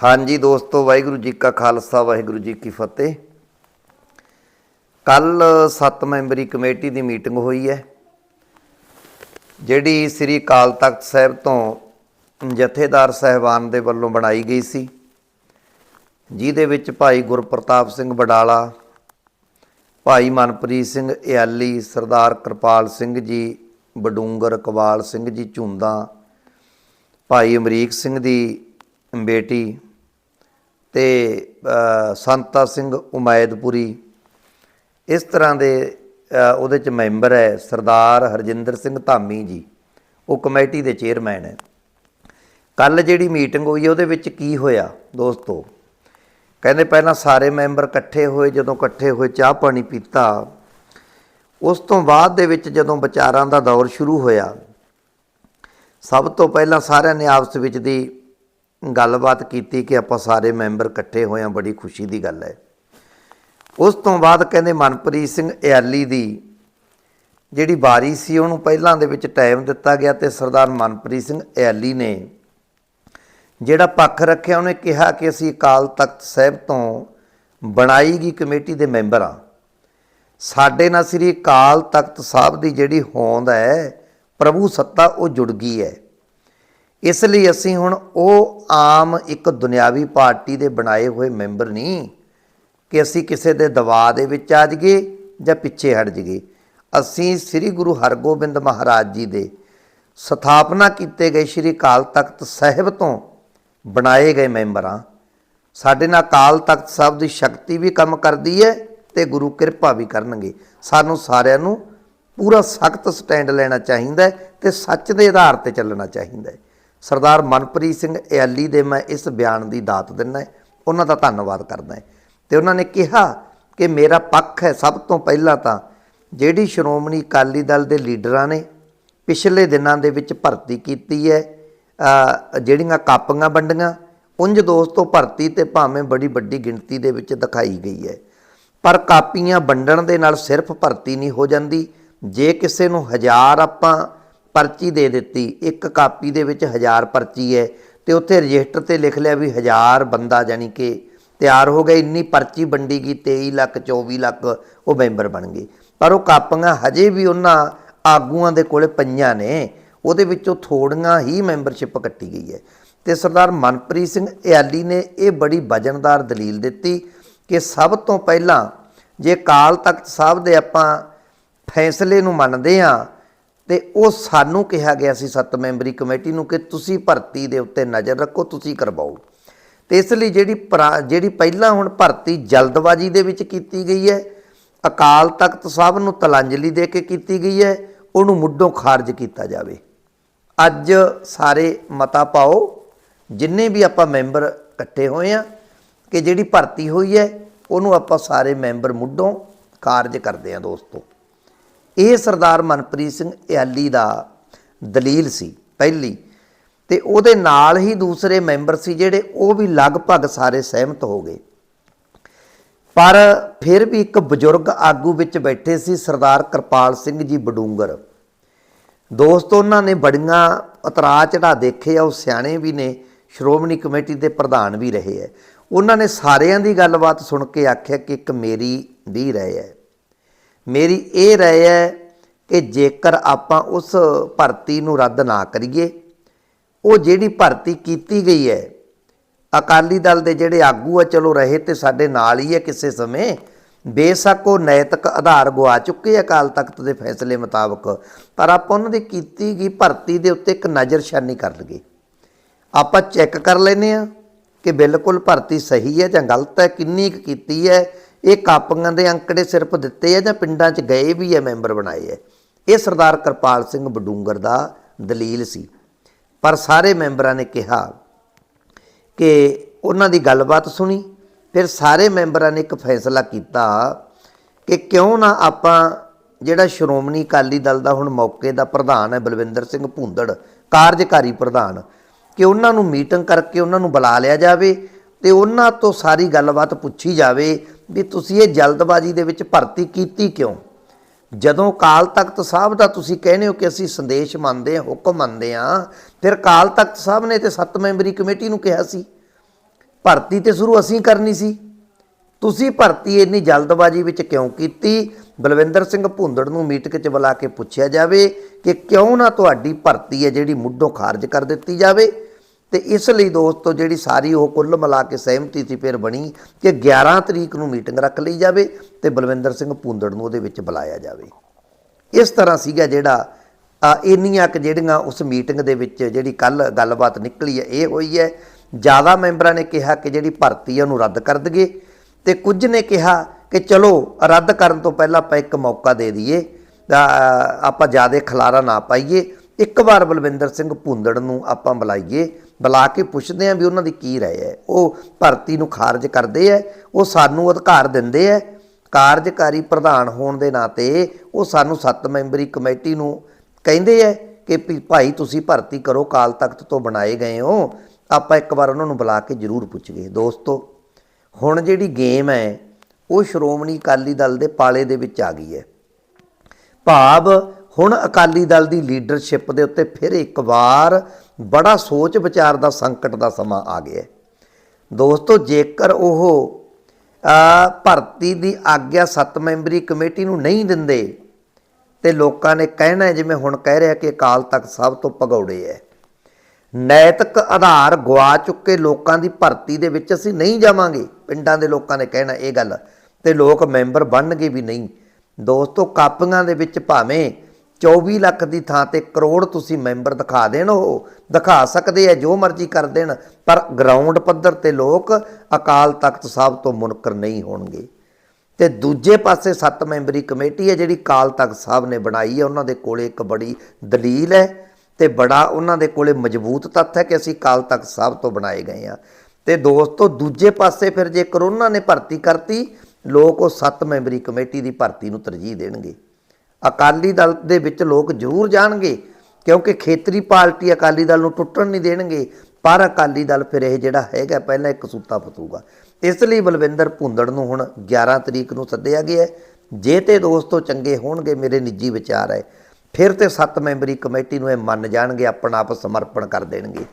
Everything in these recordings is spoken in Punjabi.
ਹਾਂਜੀ ਦੋਸਤੋ, ਵਾਹਿਗੁਰੂ ਜੀ ਕਾ ਖਾਲਸਾ, ਵਾਹਿਗੁਰੂ ਜੀ ਕੀ ਫਤਿਹ। ਕੱਲ 7 ਮੈਂਬਰੀ ਕਮੇਟੀ ਦੀ ਮੀਟਿੰਗ ਹੋਈ ਹੈ, ਜਿਹੜੀ ਸ੍ਰੀ ਅਕਾਲ ਤਖਤ ਸਾਹਿਬ ਤੋਂ ਜਥੇਦਾਰ ਸਹਿਬਾਨ ਦੇ ਵੱਲੋਂ ਬਣਾਈ ਗਈ ਸੀ, ਜਿਹਦੇ ਵਿੱਚ ਭਾਈ ਗੁਰਪ੍ਰਤਾਪ ਸਿੰਘ ਬਡਾਲਾ, ਭਾਈ ਮਨਪ੍ਰੀਤ ਸਿੰਘ ਇਆਲੀ, ਸਰਦਾਰ ਕਿਰਪਾਲ ਸਿੰਘ ਜੀ, ਬਡੂੰਗਰ ਕਵਾਲ ਸਿੰਘ ਜੀ ਝੁੰਦਾ, ਭਾਈ ਅਮਰੀਕ ਸਿੰਘ ਦੀ ਬੇਟੀ ਤੇ ਸੰਤਾ ਸਿੰਘ ਉਮੈਦਪੁਰੀ। ਇਸ ਤਰ੍ਹਾਂ ਦੇ ਉਹਦੇ ਚ ਮੈਂਬਰ ਹੈ ਸਰਦਾਰ ਹਰਜਿੰਦਰ ਸਿੰਘ ਧਾਮੀ ਜੀ। ਉਹ ਕਮੇਟੀ ਦੇ ਚੇਅਰਮੈਨ ਹੈ। ਕੱਲ ਜਿਹੜੀ ਮੀਟਿੰਗ ਹੋਈ ਉਹਦੇ ਵਿੱਚ ਕੀ ਹੋਇਆ ਦੋਸਤੋ? ਕਹਿੰਦੇ ਪਹਿਲਾਂ ਸਾਰੇ ਮੈਂਬਰ ਇਕੱਠੇ ਹੋਏ, ਜਦੋਂ ਇਕੱਠੇ ਹੋਏ ਚਾਹ ਪਾਣੀ ਪੀਤਾ। ਉਸ ਤੋਂ ਬਾਅਦ ਦੇ ਵਿੱਚ ਜਦੋਂ ਵਿਚਾਰਾਂ ਦਾ ਦੌਰ ਸ਼ੁਰੂ ਹੋਇਆ, ਸਭ ਤੋਂ ਪਹਿਲਾਂ ਸਾਰਿਆਂ ਨੇ ਆਪਸ ਵਿੱਚ ਦੀ ਗੱਲਬਾਤ ਕੀਤੀ ਕਿ ਆਪਾਂ ਸਾਰੇ ਮੈਂਬਰ ਇਕੱਠੇ ਹੋਏ ਹਾਂ, ਬੜੀ ਖੁਸ਼ੀ ਦੀ ਗੱਲ ਹੈ। ਉਸ ਤੋਂ ਬਾਅਦ ਕਹਿੰਦੇ ਮਨਪ੍ਰੀਤ ਸਿੰਘ ਇਆਲੀ ਦੀ ਜਿਹੜੀ ਵਾਰੀ ਸੀ, ਉਹਨੂੰ ਪਹਿਲਾਂ ਦੇ ਵਿੱਚ ਟਾਈਮ ਦਿੱਤਾ ਗਿਆ ਤੇ ਸਰਦਾਰ ਮਨਪ੍ਰੀਤ ਸਿੰਘ ਇਆਲੀ ਨੇ ਜਿਹੜਾ ਪੱਖ ਰੱਖਿਆ, ਉਹਨੇ ਕਿਹਾ ਕਿ ਅਸੀਂ ਅਕਾਲ ਤਖਤ ਸਾਹਿਬ ਤੋਂ ਬਣਾਈ ਗਈ ਕਮੇਟੀ ਦੇ ਮੈਂਬਰ ਹਾਂ। ਸਾਡੇ ਨਾਲ ਸ੍ਰੀ ਅਕਾਲ ਤਖਤ ਸਾਹਿਬ ਦੀ ਜਿਹੜੀ ਹੋਂਦ ਹੈ, ਪ੍ਰਭੂ ਸੱਤਾ ਉਹ ਜੁੜ ਗਈ ਹੈ। ਇਸ ਲਈ ਅਸੀਂ ਹੁਣ ਉਹ ਆਮ ਇੱਕ ਦੁਨਿਆਵੀ ਪਾਰਟੀ ਦੇ ਬਣਾਏ ਹੋਏ ਮੈਂਬਰ ਨਹੀਂ ਕਿ ਅਸੀਂ ਕਿਸੇ ਦੇ ਦਬਾਅ ਦੇ ਵਿੱਚ ਆ ਜਾਈਏ ਜਾਂ ਪਿੱਛੇ ਹਟ ਜਾਈਏ। ਅਸੀਂ ਸ੍ਰੀ ਗੁਰੂ ਹਰਗੋਬਿੰਦ ਮਹਾਰਾਜ ਜੀ ਦੇ ਸਥਾਪਨਾ ਕੀਤੇ ਗਏ ਸ੍ਰੀ ਅਕਾਲ ਤਖਤ ਸਾਹਿਬ ਤੋਂ ਬਣਾਏ ਗਏ ਮੈਂਬਰ। ਹਾਂ ਸਾਡੇ ਨਾਲ ਅਕਾਲ ਤਖਤ ਸਾਹਿਬ ਦੀ ਸ਼ਕਤੀ ਵੀ ਕੰਮ ਕਰਦੀ ਹੈ ਤੇ ਗੁਰੂ ਕਿਰਪਾ ਵੀ ਕਰਨਗੇ। ਸਾਨੂੰ ਸਾਰਿਆਂ ਨੂੰ ਪੂਰਾ ਸਖਤ ਸਟੈਂਡ ਲੈਣਾ ਚਾਹੀਦਾ ਹੈ ਤੇ ਸੱਚ ਦੇ ਆਧਾਰ ਤੇ ਚੱਲਣਾ ਚਾਹੀਦਾ ਹੈ। ਸਰਦਾਰ ਮਨਪ੍ਰੀਤ ਸਿੰਘ ਇਆਲੀ ਦੇ ਮੈਂ ਇਸ ਬਿਆਨ ਦੀ ਦਾਤ ਦਿੰਦਾ ਉਹਨਾਂ ਦਾ ਧੰਨਵਾਦ ਕਰਦਾ ਹੈ। ਤੇ ਉਹਨਾਂ ਨੇ ਕਿਹਾ ਕਿ ਮੇਰਾ ਪੱਖ ਹੈ ਸਭ ਤੋਂ ਪਹਿਲਾਂ ਤਾਂ ਜਿਹੜੀ ਸ਼੍ਰੋਮਣੀ ਅਕਾਲੀ ਦਲ ਦੇ ਲੀਡਰਾਂ ਨੇ ਪਿਛਲੇ ਦਿਨਾਂ ਦੇ ਵਿੱਚ ਭਰਤੀ ਕੀਤੀ ਹੈ ਜਿਹੜੀਆਂ ਕਾਪੀਆਂ ਵੰਡੀਆਂ ਉੰਜ ਦੋਸਤੋ ਭਰਤੀ ਤੇ ਭਾਵੇਂ ਬੜੀ ਵੱਡੀ ਗਿਣਤੀ ਦੇ ਵਿੱਚ ਦਿਖਾਈ ਗਈ ਹੈ। ਪਰ ਕਾਪੀਆਂ ਵੰਡਣ ਦੇ ਨਾਲ ਸਿਰਫ ਭਰਤੀ ਨਹੀਂ ਹੋ ਜਾਂਦੀ। ਜੇ ਕਿਸੇ ਨੂੰ ਹਜ਼ਾਰ ਆਪਾਂ ਪਰਚੀ ਦੇ ਦਿੱਤੀ। ਇੱਕ ਕਾਪੀ ਦੇ ਵਿੱਚ ਹਜ਼ਾਰ ਪਰਚੀ ਹੈ ਤੇ ਉੱਥੇ ਰਜਿਸਟਰ ਤੇ ਲਿਖ ਲਿਆ ਵੀ ਹਜ਼ਾਰ ਬੰਦਾ ਜਾਨੀ ਕਿ ਤਿਆਰ ਹੋ ਗਿਆ। ਇੰਨੀ ਪਰਚੀ ਵੰਡੀ ਗਈ 23 ਲੱਖ 24 ਲੱਖ ਉਹ ਮੈਂਬਰ ਬਣ ਗਏ। ਪਰ ਉਹ ਕਾਪੀਆਂ ਹਜੇ ਵੀ ਉਹਨਾਂ ਆਗੂਆਂ ਦੇ ਕੋਲੇ ਪਈਆਂ ਨੇ। ਉਹਦੇ ਵਿੱਚੋਂ ਥੋੜੀਆਂ ਹੀ ਮੈਂਬਰਸ਼ਿਪ ਕੱਟੀ ਗਈ ਹੈ। ਤੇ ਸਰਦਾਰ ਮਨਪ੍ਰੀਤ ਸਿੰਘ ਇਆਲੀ ਨੇ ਇਹ ਬੜੀ ਵਜਨਦਾਰ ਦਲੀਲ ਦਿੱਤੀ ਕਿ ਸਭ ਤੋਂ ਪਹਿਲਾਂ ਜੇ ਕਾਲ ਤਖਤ ਸਾਹਿਬ ਦੇ ਆਪਾਂ ਫੈਸਲੇ ਨੂੰ ਮੰਨਦੇ ਹਾਂ ਤੇ ਉਹ ਸਾਨੂੰ ਕਿਹਾ ਗਿਆ ਸੀ ਸੱਤ ਮੈਂਬਰੀ ਕਮੇਟੀ ਨੂੰ ਕਿ ਤੁਸੀਂ ਭਰਤੀ ਦੇ ਉੱਤੇ ਨਜ਼ਰ ਰੱਖੋ, ਤੁਸੀਂ ਕਰਵਾਓ। ਤੇ ਇਸ ਲਈ ਜਿਹੜੀ ਪਰਾ- ਜਿਹੜੀ ਪਹਿਲਾਂ ਹੁਣ ਭਰਤੀ ਜਲਦਬਾਜ਼ੀ ਦੇ ਵਿੱਚ ਕੀਤੀ ਗਈ ਹੈ, ਅਕਾਲ ਤਖਤ ਸਾਹਿਬ ਨੂੰ ਤਲਾਂਜਲੀ ਦੇ ਕੇ ਕੀਤੀ ਗਈ ਹੈ, ਉਹਨੂੰ ਮੁੱਢੋਂ ਖਾਰਜ ਕੀਤਾ ਜਾਵੇ। ਅੱਜ ਸਾਰੇ ਮਤਾ ਪਾਓ, ਜਿੰਨੇ ਵੀ ਆਪਾਂ ਮੈਂਬਰ ਇਕੱਠੇ ਹੋਏ ਆ ਕਿ ਜਿਹੜੀ ਭਰਤੀ ਹੋਈ ਹੈ, ਉਹਨੂੰ ਆਪਾਂ ਸਾਰੇ ਮੈਂਬਰ ਮੁੱਢੋਂ ਖਾਰਜ ਕਰਦੇ ਆ ਦੋਸਤੋ। ਇਹ ਸਰਦਾਰ ਮਨਪ੍ਰੀਤ ਸਿੰਘ ਇਆਲੀ ਦਾ ਦਲੀਲ ਸੀ ਪਹਿਲੀ, ਤੇ ਉਹਦੇ ਨਾਲ ਹੀ ਦੂਸਰੇ ਮੈਂਬਰ ਸੀ ਜਿਹੜੇ ਉਹ ਵੀ ਲਗਭਗ ਸਾਰੇ ਸਹਿਮਤ ਹੋ ਗਏ। ਪਰ ਫਿਰ ਵੀ ਇੱਕ ਬਜ਼ੁਰਗ ਆਗੂ ਵਿੱਚ ਬੈਠੇ ਸੀ ਸਰਦਾਰ ਕਿਰਪਾਲ ਸਿੰਘ ਜੀ ਬਡੂੰਗਰ। ਦੋਸਤੋ ਉਹਨਾਂ ਨੇ ਬੜੀਆਂ ਉਤਰਾ ਚੜਾ ਦੇਖੇ ਆ, ਉਹ ਸਿਆਣੇ ਵੀ ਨੇ, ਸ਼੍ਰੋਮਣੀ ਕਮੇਟੀ ਦੇ ਪ੍ਰਧਾਨ ਵੀ ਰਹੇ ਐ ਉਹਨਾਂ ਨੇ ਸਾਰਿਆਂ ਦੀ ਗੱਲਬਾਤ ਸੁਣ ਕੇ ਆਖਿਆ ਕਿ ਇੱਕ ਮੇਰੀ ਵੀ ਰਹਿ ਹੈ ਮੇਰੀ ਇਹ ਰਾਏ ਹੈ ਕਿ ਜੇਕਰ ਆਪਾਂ ਉਸ ਭਰਤੀ ਨੂੰ ਰੱਦ ਨਾ ਕਰੀਏ, ਉਹ ਜਿਹੜੀ ਭਰਤੀ ਕੀਤੀ ਗਈ ਹੈ, ਅਕਾਲੀ ਦਲ ਦੇ ਜਿਹੜੇ ਆਗੂ ਆ, ਚਲੋ ਰਹੇ ਤੇ ਸਾਡੇ ਨਾਲ ਹੀ ਹੈ ਕਿਸੇ ਸਮੇਂ, ਬੇਸ਼ੱਕ ਉਹ ਨੈਤਿਕ ਆਧਾਰ ਗਵਾ ਚੁੱਕੇ ਅਕਾਲ ਤਖਤ ਦੇ ਫੈਸਲੇ ਮੁਤਾਬਕ, ਪਰ ਆਪਾਂ ਉਹਨਾਂ ਦੀ ਕੀਤੀ ਗਈ ਭਰਤੀ ਦੇ ਉੱਤੇ ਇੱਕ ਨਜ਼ਰਸ਼ਾਨੀ ਕਰ ਲਈਏ। ਆਪਾਂ ਚੈੱਕ ਕਰ ਲੈਨੇ ਆ ਕਿ ਬਿਲਕੁਲ ਭਰਤੀ ਸਹੀ ਹੈ ਜਾਂ ਗਲਤ ਹੈ, ਕਿੰਨੀ ਕੁ ਕੀਤੀ ਹੈ ਇਹ ਕਾਪੀਆਂ ਦੇ ਅੰਕੜੇ ਸਿਰਫ ਦਿੱਤੇ ਆ ਜਾਂ ਪਿੰਡਾਂ 'ਚ ਗਏ ਵੀ ਹੈ ਮੈਂਬਰ ਬਣਾਏ ਹੈ ਇਹ ਸਰਦਾਰ ਕਿਰਪਾਲ ਸਿੰਘ ਬਡੂੰਗਰ ਦਾ ਦਲੀਲ ਸੀ। ਪਰ ਸਾਰੇ ਮੈਂਬਰਾਂ ਨੇ ਕਿਹਾ ਕਿ ਉਹਨਾਂ ਦੀ ਗੱਲਬਾਤ ਸੁਣੀ, ਫਿਰ ਸਾਰੇ ਮੈਂਬਰਾਂ ਨੇ ਇੱਕ ਫੈਸਲਾ ਕੀਤਾ ਕਿ ਕਿਉਂ ਨਾ ਆਪਾਂ ਜਿਹੜਾ ਸ਼੍ਰੋਮਣੀ ਅਕਾਲੀ ਦਲ ਦਾ ਹੁਣ ਮੌਕੇ ਦਾ ਪ੍ਰਧਾਨ ਹੈ, ਬਲਵਿੰਦਰ ਸਿੰਘ ਭੁੰਦੜ, ਕਾਰਜਕਾਰੀ ਪ੍ਰਧਾਨ, ਕਿ ਉਹਨਾਂ ਨੂੰ ਮੀਟਿੰਗ ਕਰਕੇ ਉਹਨਾਂ ਨੂੰ ਬੁਲਾ ਲਿਆ ਜਾਵੇ ਤੇ ਉਹਨਾਂ ਤੋਂ ਸਾਰੀ ਗੱਲਬਾਤ ਪੁੱਛੀ ਜਾਵੇ ਵੀ ਤੁਸੀਂ ਇਹ ਜਲਦਬਾਜ਼ੀ ਦੇ ਵਿੱਚ ਭਰਤੀ ਕੀਤੀ ਕਿਉਂ? ਜਦੋਂ ਕਾਲ ਤਖਤ ਸਾਹਿਬ ਦਾ ਤੁਸੀਂ ਕਹਿੰਦੇ ਹੋ ਕਿ ਅਸੀਂ ਸੰਦੇਸ਼ ਮੰਨਦੇ ਹਾਂ, ਹੁਕਮ ਮੰਨਦੇ ਹਾਂ, ਫਿਰ ਕਾਲ ਤਖਤ ਸਾਹਿਬ ਨੇ ਤੇ ਸੱਤ ਮੈਂਬਰੀ ਕਮੇਟੀ ਨੂੰ ਕਿਹਾ ਸੀ। ਭਰਤੀ ਤੇ ਸ਼ੁਰੂ ਅਸੀਂ ਕਰਨੀ ਸੀ। ਤੁਸੀਂ ਭਰਤੀ ਇੰਨੀ ਜਲਦਬਾਜ਼ੀ ਵਿੱਚ ਕਿਉਂ ਕੀਤੀ? ਬਲਵਿੰਦਰ ਸਿੰਘ ਭੁੰਦੜ ਨੂੰ ਮੀਟਿੰਗ 'ਚ ਬੁਲਾ ਕੇ ਪੁੱਛਿਆ ਜਾਵੇ ਕਿ ਕਿਉਂ ਨਾ ਤੁਹਾਡੀ ਭਰਤੀ ਹੈ ਜਿਹੜੀ ਮੁੱਢੋਂ ਖਾਰਜ ਕਰ ਦਿੱਤੀ ਜਾਵੇ। ਤੇ ਇਸ ਲਈ ਦੋਸਤੋ, ਜਿਹੜੀ ਸਾਰੀ ਉਹ ਕੁੱਲ ਮਿਲਾ ਕੇ ਸਹਿਮਤੀ ਸੀ, ਫਿਰ ਬਣੀ ਕਿ 11 ਤਰੀਕ ਨੂੰ ਮੀਟਿੰਗ ਰੱਖ ਲਈ ਜਾਵੇ ਤੇ ਬਲਵਿੰਦਰ ਸਿੰਘ ਭੁੰਦੜ ਨੂੰ ਉਹਦੇ ਵਿੱਚ ਬੁਲਾਇਆ ਜਾਵੇ। ਇਸ ਤਰ੍ਹਾਂ ਸੀਗਾ ਜਿਹੜਾ ਇੰਨੀਆਂ ਕੁ ਜਿਹੜੀਆਂ ਉਸ ਮੀਟਿੰਗ ਦੇ ਵਿੱਚ ਜਿਹੜੀ ਕੱਲ ਗੱਲਬਾਤ ਨਿਕਲੀ ਹੈ, ਇਹ ਹੋਈ ਹੈ। ਜ਼ਿਆਦਾ ਮੈਂਬਰਾਂ ਨੇ ਕਿਹਾ ਕਿ ਜਿਹੜੀ ਭਰਤੀ ਹੈ, ਉਹਨੂੰ ਰੱਦ ਕਰ ਦਈਏ ਤੇ ਕੁਝ ਨੇ ਕਿਹਾ ਕਿ ਚਲੋ, ਰੱਦ ਕਰਨ ਤੋਂ ਪਹਿਲਾਂ ਆਪਾਂ ਇੱਕ ਮੌਕਾ ਦੇ ਦਈਏ ਆਪਾਂ ਜ਼ਿਆਦਾ ਖਲਾਰਾ ਨਾ ਪਾਈਏ, ਇੱਕ ਵਾਰ ਬਲਵਿੰਦਰ ਸਿੰਘ ਭੁੰਦੜ ਨੂੰ ਆਪਾਂ ਬੁਲਾਈਏ ਬੁਲਾ ਕੇ ਪੁੱਛਦੇ ਆਂ ਵੀ ਉਹਨਾਂ ਦੀ ਕੀ ਰਾਏ ਹੈ। ਉਹ ਭਰਤੀ ਨੂੰ ਖਾਰਜ ਕਰਦੇ ਐ ਉਹ ਸਾਨੂੰ ਅਧਿਕਾਰ ਦਿੰਦੇ ਐ ਕਾਰਜਕਾਰੀ ਪ੍ਰਧਾਨ ਹੋਣ ਦੇ ਨਾਤੇ ਉਹ ਸਾਨੂੰ ਸੱਤ ਮੈਂਬਰੀ ਕਮੇਟੀ ਨੂੰ ਕਹਿੰਦੇ ਐ ਕਿ ਵੀ ਭਾਈ ਤੁਸੀਂ ਭਰਤੀ ਕਰੋ, ਕਾਲ ਤਖਤ ਤੋਂ ਬਣਾਏ ਗਏ ਹੋ। ਆਪਾਂ ਇੱਕ ਵਾਰ ਉਹਨਾਂ ਨੂੰ ਬੁਲਾ ਕੇ ਜ਼ਰੂਰ ਪੁੱਛੀਏ। ਦੋਸਤੋ, ਹੁਣ ਜਿਹੜੀ ਗੇਮ ਹੈ, ਉਹ ਸ਼੍ਰੋਮਣੀ ਅਕਾਲੀ ਦਲ ਦੇ ਪਾਲੇ ਦੇ ਵਿੱਚ ਆ ਗਈ ਹੈ। ਭਾਵ ਹੁਣ ਅਕਾਲੀ ਦਲ ਦੀ ਲੀਡਰਸ਼ਿਪ ਦੇ ਉੱਤੇ ਫਿਰ ਇੱਕ ਵਾਰ ਬੜਾ ਸੋਚ ਵਿਚਾਰ ਦਾ ਸੰਕਟ ਦਾ ਸਮਾਂ ਆ ਗਿਆ ਦੋਸਤੋ, ਜੇਕਰ ਉਹ ਭਰਤੀ ਦੀ ਆਗਿਆ ਸੱਤ ਮੈਂਬਰੀ ਕਮੇਟੀ ਨੂੰ ਨਹੀਂ ਦਿੰਦੇ ਤੇ ਲੋਕਾਂ ਨੇ ਕਹਿਣਾ ਜਿਵੇਂ ਹੁਣ ਕਹਿ ਰਿਹਾ ਕਿ ਅਕਾਲ ਤਖਤ ਸਭ ਤੋਂ ਭਗੌੜੇ ਹੈ। ਨੈਤਿਕ ਆਧਾਰ ਗਵਾ ਚੁੱਕੇ ਲੋਕਾਂ ਦੀ ਭਰਤੀ ਦੇ ਵਿੱਚ ਅਸੀਂ ਨਹੀਂ ਜਾਵਾਂਗੇ। ਪਿੰਡਾਂ ਦੇ ਲੋਕਾਂ ਨੇ ਕਹਿਣਾ ਇਹ ਗੱਲ ਤੇ ਲੋਕ ਮੈਂਬਰ ਬਣਨਗੇ ਵੀ ਨਹੀਂ। ਦੋਸਤੋ, ਕਾਪੀਆਂ ਦੇ ਵਿੱਚ ਭਾਵੇਂ 24 ਲੱਖ ਦੀ ਥਾਂ ਤੇ ਕਰੋੜ ਤੁਸੀਂ ਮੈਂਬਰ ਦਿਖਾ ਦੇਣ ਉਹ, ਦਿਖਾ ਸਕਦੇ ਆ ਜੋ ਮਰਜ਼ੀ ਕਰ ਦੇਣ, ਪਰ ਗਰਾਊਂਡ ਪੱਧਰ ਤੇ ਲੋਕ ਅਕਾਲ ਤਖਤ ਸਾਹਿਬ ਤੋਂ ਮੁਨਕਰ ਨਹੀਂ ਹੋਣਗੇ। ਤੇ ਦੂਜੇ ਪਾਸੇ ਸੱਤ ਮੈਂਬਰੀ ਕਮੇਟੀ ਹੈ ਜਿਹੜੀ ਕਾਲ ਤਖਤ ਸਾਹਿਬ ਨੇ ਬਣਾਈ ਹੈ, ਉਹਨਾਂ ਦੇ ਕੋਲੇ ਇੱਕ ਬੜੀ ਦਲੀਲ ਹੈ ਤੇ ਬੜਾ ਉਹਨਾਂ ਦੇ ਕੋਲੇ ਮਜ਼ਬੂਤ ਤੱਥ ਹੈ ਕਿ ਅਸੀਂ ਕਾਲ ਤਖਤ ਸਾਹਿਬ ਤੋਂ ਬਣਾਏ ਗਏ ਆ ਤੇ ਦੋਸਤੋ, ਦੂਜੇ ਪਾਸੇ ਫਿਰ ਜੇ ਕਰੋਨਾ ਨੇ ਭਰਤੀ ਕਰਤੀ, ਲੋਕ ਉਹ ਸੱਤ ਮੈਂਬਰੀ ਕਮੇਟੀ ਦੀ ਭਰਤੀ ਨੂੰ ਤਰਜੀਹ ਦੇਣਗੇ। ਅਕਾਲੀ ਦਲ ਦੇ ਵਿੱਚ ਲੋਕ ਜ਼ਰੂਰ ਜਾਣਗੇ, ਕਿਉਂਕਿ ਖੇਤਰੀ ਪਾਰਟੀ ਅਕਾਲੀ ਦਲ ਨੂੰ ਟੁੱਟਣ ਨਹੀਂ ਦੇਣਗੇ, ਪਰ ਅਕਾਲੀ ਦਲ ਫਿਰ ਇਹ ਜਿਹੜਾ ਹੈਗਾ ਪਹਿਲਾਂ ਇੱਕ ਸੂਤਾ ਫਤੂਗਾ। ਇਸ ਲਈ ਬਲਵਿੰਦਰ ਭੁੰਦੜ ਨੂੰ ਹੁਣ 11 ਤਰੀਕ ਨੂੰ ਸੱਦਿਆ ਗਿਆ ਜੇ ਤੇ ਦੋਸਤੋ ਚੰਗੇ ਹੋਣਗੇ, ਮੇਰੇ ਨਿੱਜੀ ਵਿਚਾਰ ਹੈ। ਫਿਰ ਤੇ ਸੱਤ ਮੈਂਬਰੀ ਕਮੇਟੀ ਨੂੰ ਇਹ ਮੰਨ ਜਾਣਗੇ, ਆਪਣਾ ਆਪ ਸਮਰਪਣ ਕਰ ਦੇਣਗੇ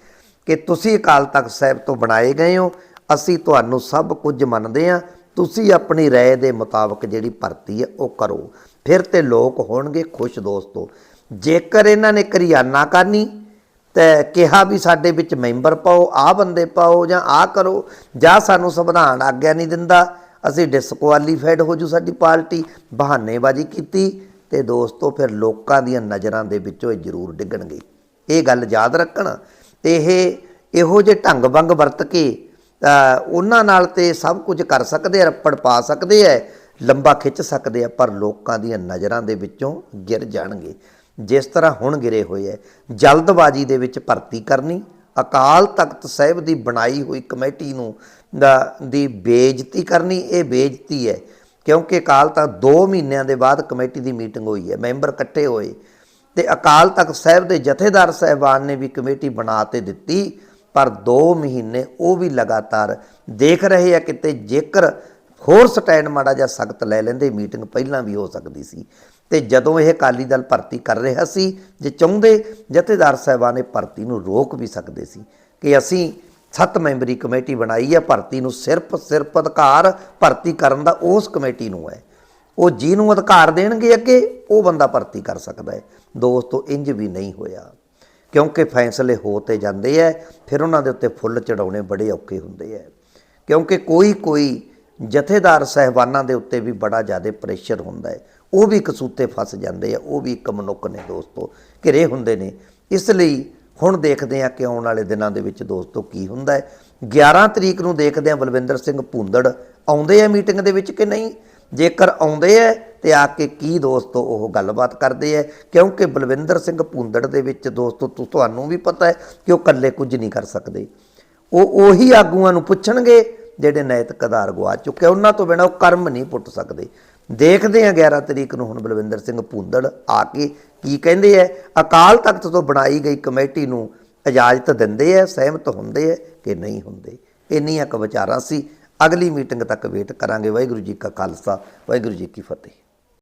ਕਿ ਤੁਸੀਂ ਅਕਾਲ ਤਖਤ ਸਾਹਿਬ ਤੋਂ ਬਣਾਏ ਗਏ ਹੋ, ਅਸੀਂ ਤੁਹਾਨੂੰ ਸਭ ਕੁਝ ਮੰਨਦੇ ਹਾਂ, ਤੁਸੀਂ ਆਪਣੀ ਰਾਏ ਦੇ ਮੁਤਾਬਕ ਜਿਹੜੀ ਭਰਤੀ ਹੈ ਉਹ ਕਰੋ। ਫਿਰ ਤੇ ਲੋਕ ਹੋਣਗੇ ਖੁਸ਼ ਦੋਸਤੋ। ਜੇਕਰ ਇਹਨਾਂ ਨੇ ਕਰਿਆਨਾ ਕਰਨੀ, ਤੇ ਕਿਹਾ ਵੀ ਸਾਡੇ ਵਿੱਚ ਮੈਂਬਰ ਪਾਓ, ਆਹ ਬੰਦੇ ਪਾਓ ਜਾਂ ਆਹ ਕਰੋ, ਜਾਂ ਸਾਨੂੰ ਸੰਵਿਧਾਨ ਆਗਿਆ ਨਹੀਂ ਦਿੰਦਾ, ਅਸੀਂ ਡਿਸਕੁਆਲੀਫਾਈਡ ਹੋ ਜੂ ਸਾਡੀ ਪਾਰਟੀ, ਬਹਾਨੇਬਾਜ਼ੀ ਕੀਤੀ, ਤੇ ਦੋਸਤੋ ਫਿਰ ਲੋਕਾਂ ਦੀਆਂ ਨਜ਼ਰਾਂ ਦੇ ਵਿੱਚੋਂ ਇਹ ਜ਼ਰੂਰ ਡਿੱਗਣਗੇ। ਇਹ ਗੱਲ ਯਾਦ ਰੱਖਣ ਤੇ ਇਹ ਇਹੋ ਜਿਹੇ ਢੰਗ ਬੰਗ ਵਰਤ ਕੇ ਉਹਨਾਂ ਨਾਲ ਤੇ ਸਭ ਕੁਝ ਕਰ ਸਕਦੇ ਆ, ਰੱਪੜ ਪਾ ਸਕਦੇ ਆ ਲੰਬਾ ਖਿੱਚ ਸਕਦੇ ਆ, ਪਰ ਲੋਕਾਂ ਦੀਆਂ ਨਜ਼ਰਾਂ ਦੇ ਵਿੱਚੋਂ ਗਿਰ ਜਾਣਗੇ। ਜਿਸ ਤਰ੍ਹਾਂ ਹੁਣ ਗਿਰੇ ਹੋਏ ਐ, ਜਲਦਬਾਜ਼ੀ ਦੇ ਵਿੱਚ ਭਰਤੀ ਕਰਨੀ, ਅਕਾਲ ਤਖਤ ਸਾਹਿਬ ਦੀ ਬਣਾਈ ਹੋਈ ਕਮੇਟੀ ਨੂੰ ਦਾ- ਦੀ ਬੇਇੱਜ਼ਤੀ ਕਰਨੀ, ਇਹ ਬੇਇੱਜ਼ਤੀ ਹੈ ਕਿਉਂਕਿ ਅਕਾਲ ਤਖਤ 2 ਮਹੀਨਿਆਂ ਦੇ ਬਾਅਦ ਕਮੇਟੀ ਦੀ ਮੀਟਿੰਗ ਹੋਈ ਹੈ ਮੈਂਬਰ ਇਕੱਠੇ ਹੋਏ। ਤੇ ਅਕਾਲ ਤਖਤ ਸਾਹਿਬ ਦੇ ਜਥੇਦਾਰ ਸਹਿਬਾਨ ਨੇ ਵੀ ਕਮੇਟੀ ਬਣਾ ਤੇ ਦਿੱਤੀ, ਪਰ 2 ਮਹੀਨੇ ਉਹ ਵੀ ਲਗਾਤਾਰ ਦੇਖ ਰਹੇ ਆ, ਕਿਤੇ ਜੇਕਰ ਹੋਰ ਸਟੈਂਡ ਮਾੜਾ ਜਿਹਾ ਸਖਤ ਲੈ ਲੈਂਦੇ, ਮੀਟਿੰਗ ਪਹਿਲਾਂ ਵੀ ਹੋ ਸਕਦੀ ਸੀ। ਤੇ ਜਦੋਂ ਇਹ ਅਕਾਲੀ ਦਲ ਭਰਤੀ ਕਰ ਰਿਹਾ ਸੀ, ਜੇ ਚਾਹੁੰਦੇ ਜਥੇਦਾਰ ਸਾਹਿਬਾਨ ਨੇ ਭਰਤੀ ਨੂੰ ਰੋਕ ਵੀ ਸਕਦੇ ਸੀ ਕਿ ਅਸੀਂ ਸੱਤ ਮੈਂਬਰੀ ਕਮੇਟੀ ਬਣਾਈ ਹੈ, ਭਰਤੀ ਨੂੰ ਸਿਰਫ ਸਿਰਫ ਅਧਿਕਾਰ ਭਰਤੀ ਕਰਨ ਦਾ ਉਸ ਕਮੇਟੀ ਨੂੰ ਹੈ। ਉਹ ਜਿਹਨੂੰ ਅਧਿਕਾਰ ਦੇਣਗੇ ਅੱਗੇ, ਉਹ ਬੰਦਾ ਭਰਤੀ ਕਰ ਸਕਦਾ ਹੈ। ਦੋਸਤੋ ਇੰਜ ਵੀ ਨਹੀਂ ਹੋਇਆ। ਕਿਉਂਕਿ ਫੈਸਲੇ ਹੋ ਤੇ ਜਾਂਦੇ ਐ ਫਿਰ ਉਹਨਾਂ ਦੇ ਉੱਤੇ ਫੁੱਲ ਚੜਾਉਣੇ ਬੜੇ ਔਖੇ ਹੁੰਦੇ ਐ ਕਿਉਂਕਿ ਕੋਈ ਕੋਈ ਜਥੇਦਾਰ ਸਹਿਬਾਨਾਂ ਦੇ ਉੱਤੇ ਵੀ ਬੜਾ ਜ਼ਿਆਦਾ ਪ੍ਰੈਸ਼ਰ ਹੁੰਦਾ ਹੈ। ਉਹ ਵੀ ਕਸੂਤੇ ਫਸ ਜਾਂਦੇ ਆ, ਉਹ ਵੀ ਇੱਕ ਮਨੁੱਖ ਨੇ ਦੋਸਤੋ, ਘਿਰੇ ਹੁੰਦੇ ਨੇ। ਇਸ ਲਈ ਹੁਣ ਦੇਖਦੇ ਆ ਕਿ ਆਉਣ ਵਾਲੇ ਦਿਨਾਂ ਦੇ ਵਿੱਚ ਦੋਸਤੋ ਕੀ ਹੁੰਦਾ ਹੈ। 11 ਤਰੀਕ ਨੂੰ ਦੇਖਦੇ ਆ ਬਲਵਿੰਦਰ ਸਿੰਘ ਭੁੰਦੜ ਆਉਂਦੇ ਆ ਮੀਟਿੰਗ ਦੇ ਵਿੱਚ ਕਿ ਨਹੀਂ? ਜੇਕਰ ਆਉਂਦੇ ਐ ਤੇ ਆ ਕੇ ਕੀ ਦੋਸਤੋ ਉਹ ਗੱਲਬਾਤ ਕਰਦੇ ਐ ਕਿਉਂਕਿ ਬਲਵਿੰਦਰ ਸਿੰਘ ਭੁੰਦੜ ਦੇ ਵਿੱਚ ਦੋਸਤੋ ਤੁ- ਤੁਹਾਨੂੰ ਵੀ ਪਤਾ ਹੈ ਕਿ ਉਹ ਇਕੱਲੇ ਕੁਝ ਨਹੀਂ ਕਰ ਸਕਦੇ। ਉਹ ਉਹੀ ਆਗੂਆਂ ਨੂੰ ਪੁੱਛਣਗੇ ਜਿਹੜੇ ਨੈਤਿਕ ਆਧਾਰ ਗਵਾ ਚੁੱਕੇ ਉਹਨਾਂ ਤੋਂ ਬਿਨਾਂ ਉਹ ਕਰਮ ਨਹੀਂ ਪੁੱਟ ਸਕਦੇ। ਦੇਖਦੇ ਆ 11 ਤਰੀਕ ਨੂੰ ਹੁਣ ਬਲਵਿੰਦਰ ਸਿੰਘ ਭੁੰਦੜ ਆ ਕੇ ਕੀ ਕਹਿੰਦੇ ਐ ਅਕਾਲ ਤਖਤ ਤੋਂ ਬਣਾਈ ਗਈ ਕਮੇਟੀ ਨੂੰ ਇਜਾਜ਼ਤ ਦਿੰਦੇ ਐ ਸਹਿਮਤ ਹੁੰਦੇ ਐ ਕਿ ਨਹੀਂ ਹੁੰਦੇ। ਇੰਨੀਆਂ ਕੁ ਵਿਚਾਰਾਂ ਸੀ। ਅਗਲੀ ਮੀਟਿੰਗ ਤੱਕ ਵੇਟ ਕਰਾਂਗੇ। ਵਾਹਿਗੁਰੂ ਜੀ ਕਾ ਖਾਲਸਾ, ਵਾਹਿਗੁਰੂ ਜੀ ਕੀ ਫਤਿਹ।